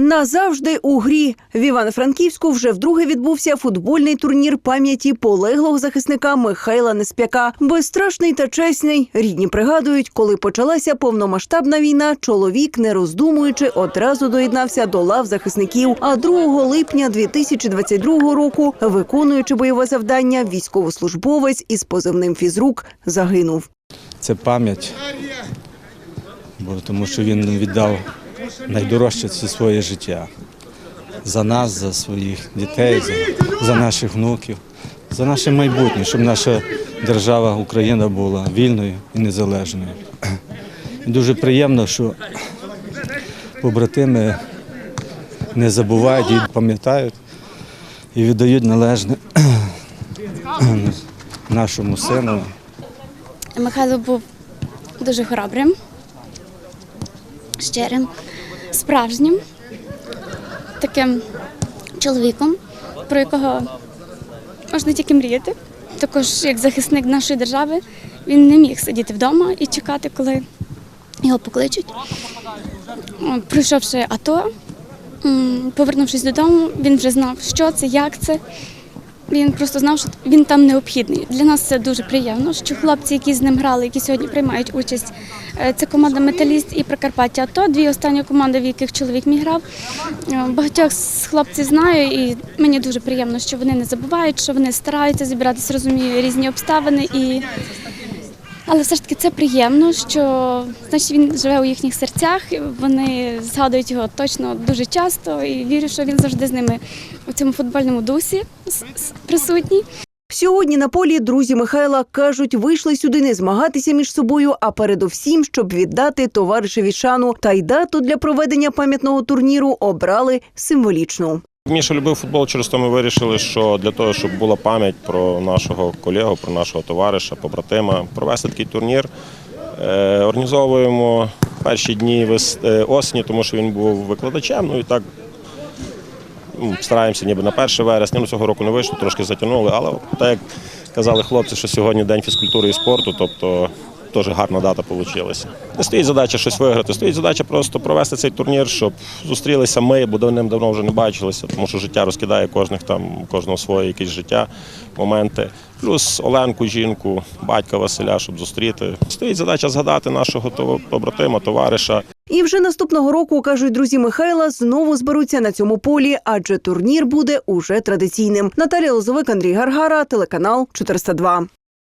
Назавжди у грі в Івано-Франківську вже вдруге відбувся футбольний турнір пам'яті полеглого захисника Михайла Неспяка. Безстрашний та чесний. Рідні пригадують, коли почалася повномасштабна війна, чоловік, не роздумуючи, одразу доєднався до лав захисників. А 2 липня 2022 року, виконуючи бойове завдання, військовослужбовець із позивним фізрук загинув. Це пам'ять, бо тому що він віддав найдорожче це своє життя за нас, за своїх дітей, за, за наших внуків, за наше майбутнє, щоб наша держава Україна була вільною і незалежною. І дуже приємно, що побратими не забувають і пам'ятають і віддають належне нашому сину. Михайло був дуже хоробрим, щирим, справжнім, таким чоловіком, про якого можна тільки мріяти. Також як захисник нашої держави він не міг сидіти вдома і чекати, коли його покличуть. Пройшовши АТО, повернувшись додому, він вже знав, що це, як це. Він просто знав, що він там необхідний. Для нас це дуже приємно, що хлопці, які з ним грали, які сьогодні приймають участь, е, це команда Металіст і Прикарпаття АТО, дві останні команди, в яких чоловік мій грав. Е, Багатьох з хлопців знаю, і мені дуже приємно, що вони не забувають, що вони стараються зібратися, розумію різні обставини. І... Але все ж таки це приємно, що значить він живе у їхніх серцях. Вони згадують його точно дуже часто і вірю, що він завжди з ними у цьому футбольному дусі присутній. Сьогодні на полі друзі Михайла кажуть, вийшли сюди не змагатися між собою, а передовсім, щоб віддати товаришеві шану. Та й дату для проведення пам'ятного турніру обрали символічну. Міша любив футбол, через то ми вирішили, що для того, щоб була пам'ять про нашого колегу, про нашого товариша, побратима, провести такий турнір. Е, Організовуємо перші дні е, осені, тому що він був викладачем. Ну і так ну, стараємося ніби на 1 вересня. Ну, цього року не вийшло, трошки затягнули. Але так як казали хлопці, що сьогодні день фізкультури і спорту, тобто теж гарна дата вийшла. Не стоїть задача щось виграти, стоїть задача просто провести цей турнір, щоб зустрілися ми, бо давним-давно вже не бачилися, тому що життя розкидає кожних там, кожного своє якесь життя, моменти. Плюс Оленку, жінку, батька Василя, щоб зустріти. Стоїть задача згадати нашого побратима, товариша. І вже наступного року, кажуть друзі Михайла, знову зберуться на цьому полі, адже турнір буде уже традиційним. Наталія Лозовик, Андрій Гаргара, телеканал 402.